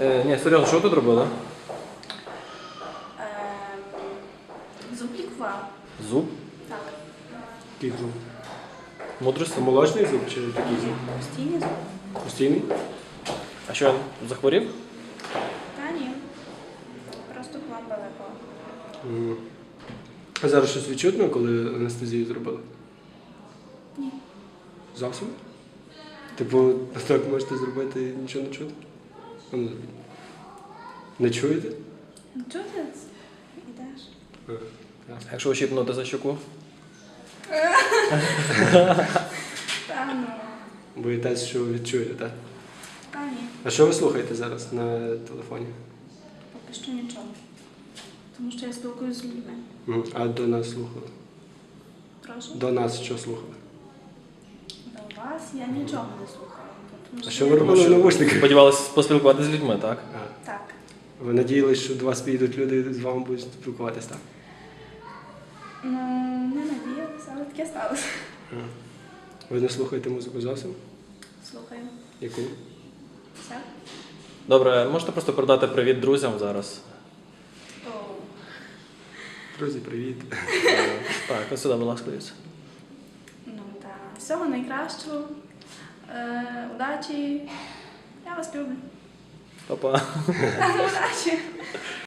Е, ні, серйозно, що ви тут робили? Ем, Зуб лікував. Зуб? Так. Який зуб? Мудрості? Молочний зуб чи такий зуб? Постійний зуб. Постійний? А що, захворів? Та ні. Просто випала. Мгм. А зараз щось відчутно, коли анестезію зробили? Ні. Зовсім? Типу, так можете зробити і нічого не чути? Не чуєте? Чути? Ідеш. А, якщо ощіпнути за щоку? Та ну. Боїтесь, що відчуєте, так? Та ні. А що ви слухаєте зараз на телефоні? Поки що нічого. Тому що я спілкуюся з людьми. А до нас слухали? Прошу. До нас що слухали? Вас я нічого не слухала. Тому А що ви робили в навушниках? Сподівалися поспілкуватися з людьми, так? А, Так. Ви надіялись, що до вас підійдуть люди і з вами будуть спілкуватися, так? Ну, не надіялася, але таке сталося. А. Ви не слухаєте музику зовсім? Слухаю. Яку? Все? Добре, можете просто передати привіт друзям зараз. О. Друзі, привіт. Так, ось сюди, будь ласка, дивіться. Всього найкращого. Е, удачі. Я вас люблю. Па-па. Удачі.